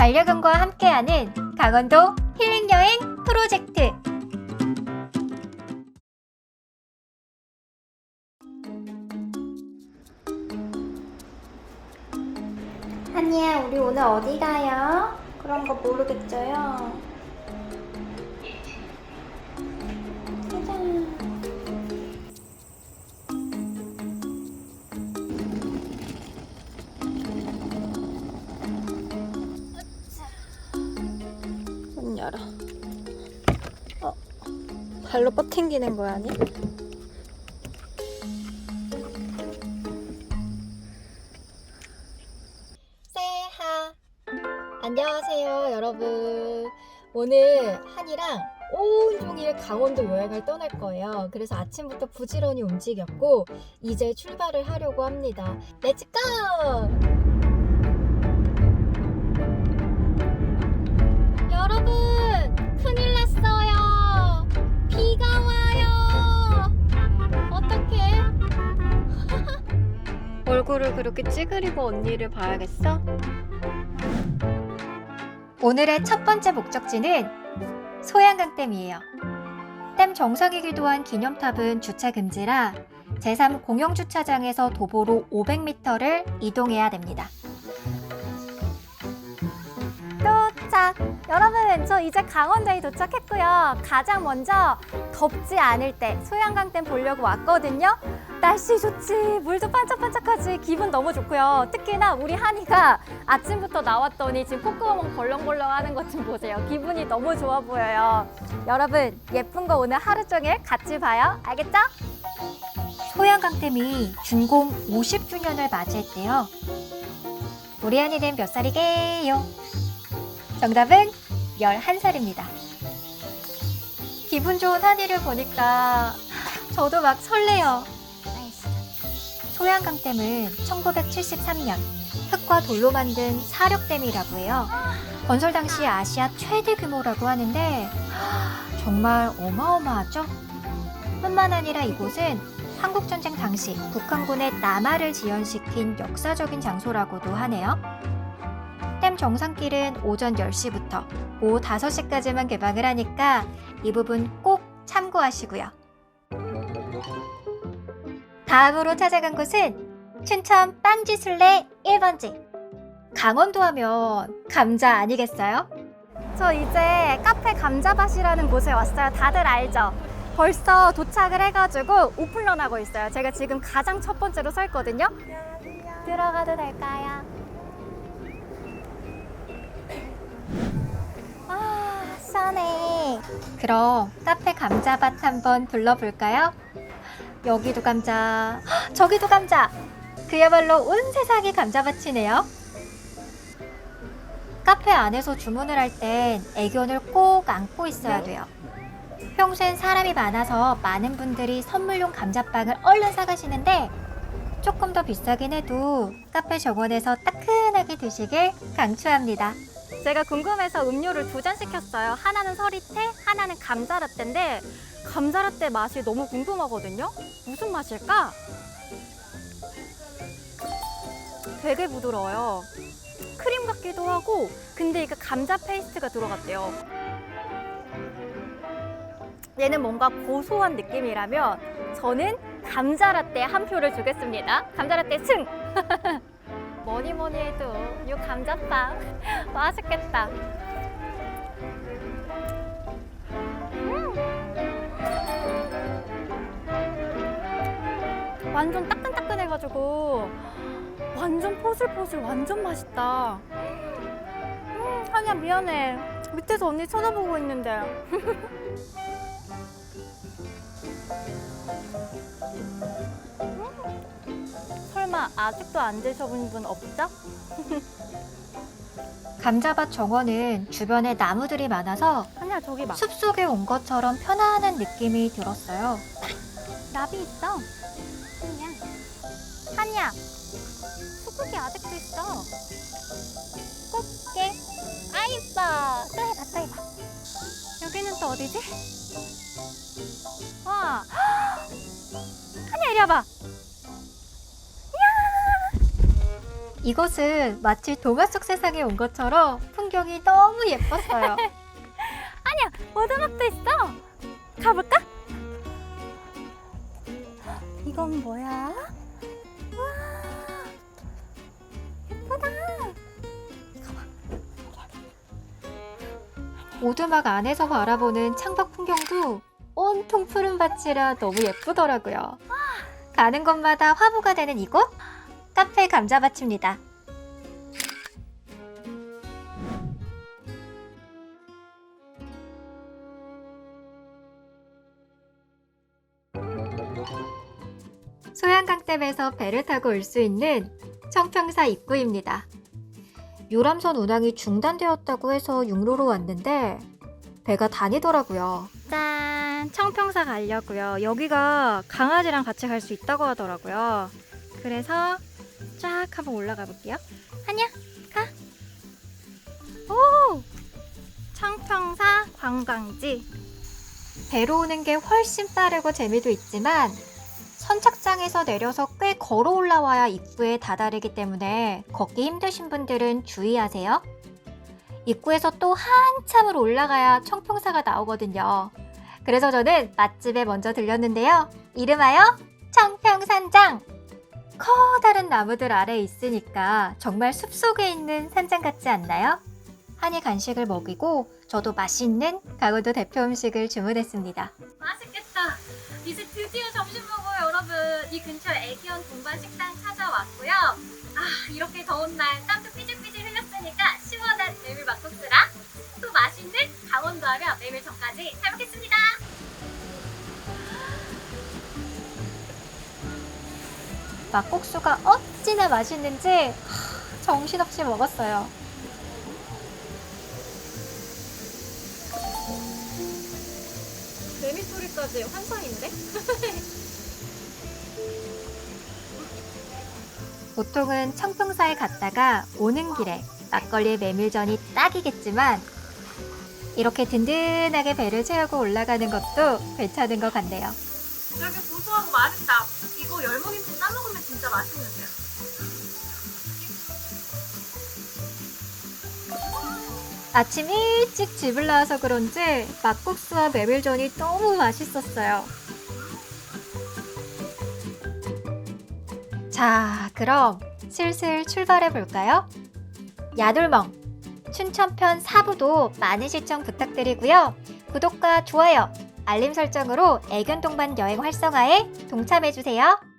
반려견과 함께하는 강원도 힐링여행 프로젝트. 한이야, 우리 오늘 어디 가요? 그런 거 모르겠죠요? 발로 뻗팅기는 거야, 아니? 세하. 안녕하세요, 여러분. 오늘 한이랑 온종일 강원도 여행을 떠날 거예요. 그래서 아침부터 부지런히 움직였고, 이제 출발을 하려고 합니다. 렛츠 고! 얼굴을 그렇게 찌그리고 언니를 봐야겠어? 오늘의 첫 번째 목적지는 소양강댐이에요. 댐 정상이기도 한 기념탑은 주차 금지라 제3 공영주차장에서 도보로 500m를 이동해야 됩니다. 도착! 여러분, 저 이제 강원도에 도착했고요. 가장 먼저 덥지 않을 때 소양강댐 보려고 왔거든요. 날씨 좋지, 물도 반짝반짝하지, 기분 너무 좋고요. 특히나 우리 한이가 아침부터 나왔더니 지금 콧구멍 벌렁벌렁 하는 것 좀 보세요. 기분이 너무 좋아 보여요. 여러분, 예쁜 거 오늘 하루 종일 같이 봐요. 알겠죠? 소양강댐이 준공 50주년을 맞이했대요. 우리 한이는 몇 살이게요? 정답은 11살입니다. 기분 좋은 한이를 보니까 저도 막 설레요. 소양강댐은 1973년 흙과 돌로 만든 사력댐이라고 해요. 건설 당시 아시아 최대 규모라고 하는데 정말 어마어마하죠? 뿐만 아니라 이곳은 한국전쟁 당시 북한군의 남하를 지연시킨 역사적인 장소라고도 하네요. 댐 정상길은 오전 10시부터 오후 5시까지만 개방을 하니까 이 부분 꼭 참고하시고요. 다음으로 찾아간 곳은 춘천 빵지술래 1번지. 강원도 하면 감자 아니겠어요? 저 이제 카페 감자밭이라는 곳에 왔어요. 다들 알죠? 벌써 도착을 해가지고 오픈런 하고 있어요. 제가 지금 가장 첫 번째로 서 있거든요. 들어가도 될까요? 아, 싸네. 그럼 카페 감자밭 한번 둘러볼까요? 여기도 감자, 헉, 저기도 감자. 그야말로 온 세상이 감자밭이네요. 카페 안에서 주문을 할 땐 애견을 꼭 안고 있어야 돼요. 평소엔 사람이 많아서 많은 분들이 선물용 감자빵을 얼른 사가시는데 조금 더 비싸긴 해도 카페 정원에서 따끈하게 드시길 강추합니다. 제가 궁금해서 음료를 두 잔 시켰어요. 하나는 서리태, 하나는 감자라떼인데 감자라떼 맛이 너무 궁금하거든요. 무슨 맛일까? 되게 부드러워요. 크림 같기도 하고, 근데 이게 감자 페이스트가 들어갔대요. 얘는 뭔가 고소한 느낌이라면 저는 감자라떼 한 표를 주겠습니다. 감자라떼 승! 뭐니 뭐니 해도 이 감자빵 맛있겠다. 음. 완전 따끈따끈해가지고 완전 포슬포슬 완전 맛있다. 음, 한이야 미안해. 밑에서 언니 쳐다보고 있는데. 설마 아직도 안 드셔본 분 없죠? 감자밭 정원은 주변에 나무들이 많아서 한이야 저기 봐. 숲속에 온 것처럼 편안한 느낌이 들었어요. 나비 있어. 한이야. 한이야. 수국이 아직도 있어. 꽃게. 아 이뻐. 또 해봐 또 해봐. 여기는 또 어디지? 와. 한이야 이리 와봐. 이곳은 마치 동화 속 세상에 온 것처럼 풍경이 너무 예뻤어요. 오두막도 있어. 가볼까? 이건 뭐야? 와, 예쁘다. 오두막 안에서 바라보는 창밖 풍경도 온통 푸른 밭이라 너무 예쁘더라고요. 가는 곳마다 화보가 되는 이곳 카페 감자밭입니다. 소양강댐에서 배를 타고 올 수 있는 청평사 입구입니다. 유람선 운항이 중단되었다고 해서 육로로 왔는데 배가 다니더라고요. 짠, 청평사 가려고요. 여기가 강아지랑 같이 갈 수 있다고 하더라고요. 그래서 쫙 한번 올라가 볼게요. 한야, 가. 오, 청평사 관광지. 배로 오는 게 훨씬 빠르고 재미도 있지만 선착장에서 내려서 꽤 걸어 올라와야 입구에 다다르기 때문에 걷기 힘드신 분들은 주의하세요. 입구에서 또 한참을 올라가야 청평사가 나오거든요. 그래서 저는 맛집에 먼저 들렸는데요. 이름하여 청평산장! 커다란 나무들 아래에 있으니까 정말 숲속에 있는 산장 같지 않나요? 한이 간식을 먹이고 저도 맛있는 강원도 대표 음식을 주문했습니다. 맛있겠다. 이제 드디어 점심 먹어요, 여러분. 이 근처 애기원 동반 식당 찾아왔고요. 아, 이렇게 더운 날 땀도 삐질삐질 흘렸으니까 시원한 메밀 막국수랑 또 맛있는 강원도 하면 메밀전까지 잘 먹겠습니다. 막국수가 어찌나 맛있는지 하, 정신없이 먹었어요. 메밀 소리까지 환상인데? 보통은 청평사에 갔다가 오는 길에 막걸리에 메밀전이 딱이겠지만 이렇게 든든하게 배를 채우고 올라가는 것도 괜찮은 것 같네요. 되게 고소하고 맛있다. 이거 열무김치 싸 먹으면 진짜 맛있는데요. 아침 일찍 집을 나와서 그런지 막국수와 메밀전이 너무 맛있었어요. 자, 그럼 슬슬 출발해 볼까요? 야돌멍 춘천편 4부도 많은 시청 부탁드리고요. 구독과 좋아요, 알림 설정으로 애견 동반 여행 활성화에 동참해 주세요.